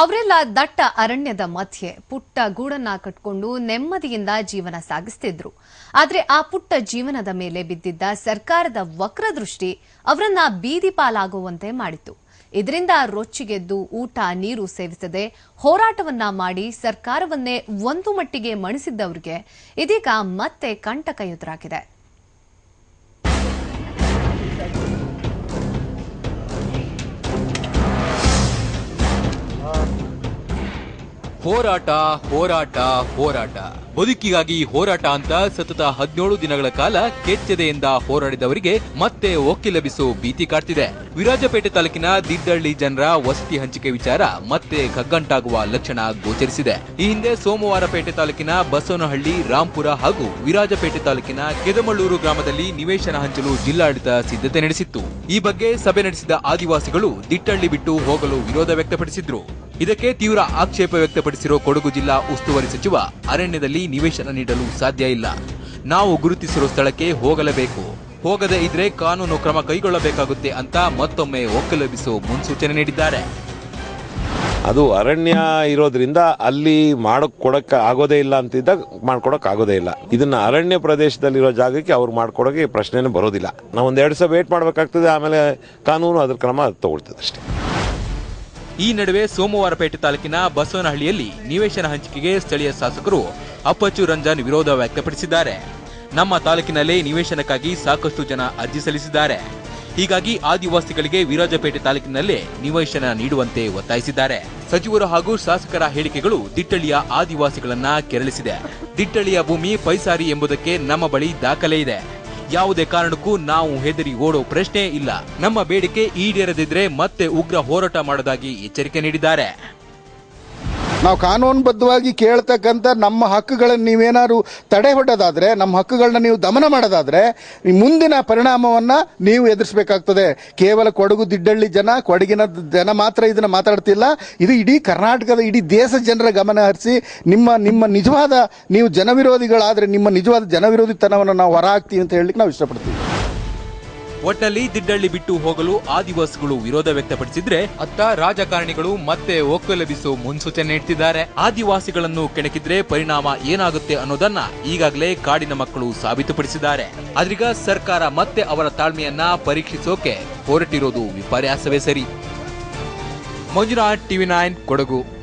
ಅವರೆಲ್ಲ ದಟ್ಟ ಅರಣ್ಯದ ಮಧ್ಯೆ ಪುಟ್ಟ ಗೂಡನ್ನ ಕಟ್ಕೊಂಡು ನೆಮ್ಮದಿಯಿಂದ ಜೀವನ ಸಾಗಿಸ್ತಿದ್ರು. ಆದರೆ ಆ ಪುಟ್ಟ ಜೀವನದ ಮೇಲೆ ಬಿದ್ದಿದ್ದ ಸರ್ಕಾರದ ವಕ್ರದೃಷ್ಟಿ ಅವರನ್ನ ಬೀದಿ ಪಾಲಾಗುವಂತೆ ಮಾಡಿತು ಇದರಿಂದ ರೊಚ್ಚಿಗೆದ್ದು ಊಟ, ನೀರು ಸೇವಿಸದೆ ಹೋರಾಟವನ್ನ ಮಾಡಿ ಸರ್ಕಾರವನ್ನೇ ಒಂದು ಮಟ್ಟಿಗೆ ಮಣಿಸಿದ್ದವರಿಗೆ ಇದೀಗ ಮತ್ತೆ ಕಂಟಕ ಎದುರಾಗಿದೆ. ಹೋರಾಟ ಹೋರಾಟ ಹೋರಾಟ. ಬದುಕಿಗಾಗಿ ಹೋರಾಟ ಅಂತ ಸತತ ಹದಿನೇಳು ದಿನಗಳ ಕಾಲ ಕೆಚ್ಚೆದೆಯಿಂದ ಹೋರಾಡಿದವರಿಗೆ ಮತ್ತೆ ಒಕ್ಕಿ ಲಭಿಸೋ ಭೀತಿ ಕಾಡ್ತಿದೆ. ವಿರಾಜಪೇಟೆ ತಾಲೂಕಿನ ದಿಡ್ಡಳ್ಳಿ ಜನರ ವಸತಿ ಹಂಚಿಕೆ ವಿಚಾರ ಮತ್ತೆ ಕಗ್ಗಂಟಾಗುವ ಲಕ್ಷಣ ಗೋಚರಿಸಿದೆ. ಈ ಹಿಂದೆ ಸೋಮವಾರಪೇಟೆ ತಾಲೂಕಿನ ಬಸವನಹಳ್ಳಿ, ರಾಂಪುರ ಹಾಗೂ ವಿರಾಜಪೇಟೆ ತಾಲೂಕಿನ ಕೆದಮಳ್ಳೂರು ಗ್ರಾಮದಲ್ಲಿ ನಿವೇಶನ ಹಂಚಲು ಜಿಲ್ಲಾಡಳಿತ ಸಿದ್ಧತೆ ನಡೆಸಿತ್ತು. ಈ ಬಗ್ಗೆ ಸಭೆ ನಡೆಸಿದ ಆದಿವಾಸಿಗಳು ದಿಟ್ಟಳ್ಳಿ ಬಿಟ್ಟು ಹೋಗಲು ವಿರೋಧ ವ್ಯಕ್ತಪಡಿಸಿದ್ರು. ಇದಕ್ಕೆ ತೀವ್ರ ಆಕ್ಷೇಪ ವ್ಯಕ್ತಪಡಿಸಿರುವ ಕೊಡಗು ಜಿಲ್ಲಾ ಉಸ್ತುವಾರಿ ಸಚಿವ ಅರಣ್ಯದಲ್ಲಿ ನಿವೇಶನ ನೀಡಲು ಸಾಧ್ಯ ಇಲ್ಲ. ನಾವು ಗುರುತಿಸಿರುವ ಸ್ಥಳಕ್ಕೆ ಹೋಗಲೇಬೇಕು. ಹೋಗದೇ ಇದ್ರೆ ಕಾನೂನು ಕ್ರಮ ಕೈಗೊಳ್ಳಬೇಕಾಗುತ್ತೆ ಅಂತ ಮತ್ತೊಮ್ಮೆ ಒಕ್ಕಲೆಬ್ಬಿಸೋ ಮುನ್ಸೂಚನೆ ನೀಡಿದ್ದಾರೆ. ಅದು ಅರಣ್ಯ ಇರೋದ್ರಿಂದ ಅಲ್ಲಿ ಮಾಡಕ್ ಆಗೋದೇ ಇಲ್ಲ ಅಂತಿದ್ದಾಗ ಮಾಡ್ಕೊಡಕ್ ಆಗೋದೇ ಇಲ್ಲ. ಇದನ್ನ ಅರಣ್ಯ ಪ್ರದೇಶದಲ್ಲಿರೋ ಜಾಗಕ್ಕೆ ಅವ್ರು ಮಾಡ್ಕೊಡೋಕೆ ಪ್ರಶ್ನೆನೇ ಬರೋದಿಲ್ಲ. ನಾವು ಒಂದ್ ಎರಡು ಸಲ ವೇಟ್ ಮಾಡಬೇಕಾಗ್ತದೆ, ಆಮೇಲೆ ಕಾನೂನು ಅದ್ರ ಕ್ರಮ ತಗೊಳ್ತದೆ ಅಷ್ಟೇ. ಈ ನಡುವೆ ಸೋಮವಾರಪೇಟೆ ತಾಲೂಕಿನ ಬಸವನಹಳ್ಳಿಯಲ್ಲಿ ನಿವೇಶನ ಹಂಚಿಕೆಗೆ ಸ್ಥಳೀಯ ಶಾಸಕರು ಅಪ್ಪಚ್ಚು ರಂಜನ್ ವಿರೋಧ ವ್ಯಕ್ತಪಡಿಸಿದ್ದಾರೆ. ನಮ್ಮ ತಾಲೂಕಿನಲ್ಲೇ ನಿವೇಶನಕ್ಕಾಗಿ ಸಾಕಷ್ಟು ಜನ ಅರ್ಜಿ ಸಲ್ಲಿಸಿದ್ದಾರೆ. ಹೀಗಾಗಿ ಆದಿವಾಸಿಗಳಿಗೆ ವಿರಾಜಪೇಟೆ ತಾಲೂಕಿನಲ್ಲೇ ನಿವೇಶನ ನೀಡುವಂತೆ ಒತ್ತಾಯಿಸಿದ್ದಾರೆ. ಸಚಿವರು ಹಾಗೂ ಶಾಸಕರ ಹೇಳಿಕೆಗಳು ದಿಟ್ಟಳಿಯ ಆದಿವಾಸಿಗಳನ್ನ ಕೆರಳಿಸಿದೆ. ದಿಟ್ಟಳಿಯ ಭೂಮಿ ಪೈಸಾರಿ ಎಂಬುದಕ್ಕೆ ನಮ್ಮ ಬಳಿ ದಾಖಲೆ ಇದೆ. ಯಾವುದೇ ಕಾರಣಕ್ಕೂ ನಾವು ಹೆದರಿ ಓಡೋ ಪ್ರಶ್ನೆ ಇಲ್ಲ. ನಮ್ಮ ಬೇಡಿಕೆ ಈಡೇರದಿದ್ರೆ ಮತ್ತೆ ಉಗ್ರ ಹೋರಾಟ ಮಾಡೋದಾಗಿ ಎಚ್ಚರಿಕೆ ನೀಡಿದ್ದಾರೆ. ನಾವು ಕಾನೂನುಬದ್ಧವಾಗಿ ಕೇಳ್ತಕ್ಕಂಥ ನಮ್ಮ ಹಕ್ಕುಗಳನ್ನು ನೀವೇನಾದ್ರು ತಡೆ ಹೊಡೆದಾದರೆ, ನಮ್ಮ ಹಕ್ಕುಗಳನ್ನ ನೀವು ದಮನ ಮಾಡೋದಾದರೆ ಮುಂದಿನ ಪರಿಣಾಮವನ್ನ ನೀವು ಎದುರಿಸಬೇಕಾಗ್ತದೆ. ಕೇವಲ ಕೊಡಗು ದಿಡ್ಡಳ್ಳಿ ಜನ, ಕೊಡಗಿನ ಜನ ಮಾತ್ರ ಇದನ್ನ ಮಾತಾಡ್ತಿಲ್ಲ. ಇದು ಇಡೀ ಕರ್ನಾಟಕದ, ಇಡೀ ದೇಶ ಜನರ ಗಮನ ಹರಿಸಿ, ನಿಮ್ಮ ನಿಮ್ಮ ನಿಜವಾದ ನೀವು ಜನವಿರೋಧಿಗಳಾದ್ರೆ, ನಿಮ್ಮ ನಿಜವಾದ ಜನವಿರೋಧಿತನವನ್ನು ನಾವು ಹೊರ ಹಾಕ್ತೀವಿ ಅಂತ ಹೇಳಲಿಕ್ಕೆ ನಾವು ಇಷ್ಟಪಡ್ತೀವಿ. ಒಟ್ನಲ್ಲಿ ದಿಡ್ಡಳ್ಳಿ ಬಿಟ್ಟು ಹೋಗಲು ಆದಿವಾಸಿಗಳು ವಿರೋಧ ವ್ಯಕ್ತಪಡಿಸಿದ್ರೆ ಅತ್ತ ರಾಜಕಾರಣಿಗಳು ಮತ್ತೆ ಒಕ್ಕಲೆಬ್ಬಿಸೋ ಮುನ್ಸೂಚನೆ ನೀಡ್ತಿದ್ದಾರೆ. ಆದಿವಾಸಿಗಳನ್ನು ಕೆಣಕಿದ್ರೆ ಪರಿಣಾಮ ಏನಾಗುತ್ತೆ ಅನ್ನೋದನ್ನ ಈಗಾಗಲೇ ಕಾಡಿನ ಮಕ್ಕಳು ಸಾಬೀತುಪಡಿಸಿದ್ದಾರೆ. ಆದ್ರೀಗ ಸರ್ಕಾರ ಮತ್ತೆ ಅವರ ತಾಳ್ಮೆಯನ್ನ ಪರೀಕ್ಷಿಸೋಕೆ ಹೊರಟಿರೋದು ವಿಪರ್ಯಾಸವೇ ಸರಿ. Manjunath TV nine Kodagu.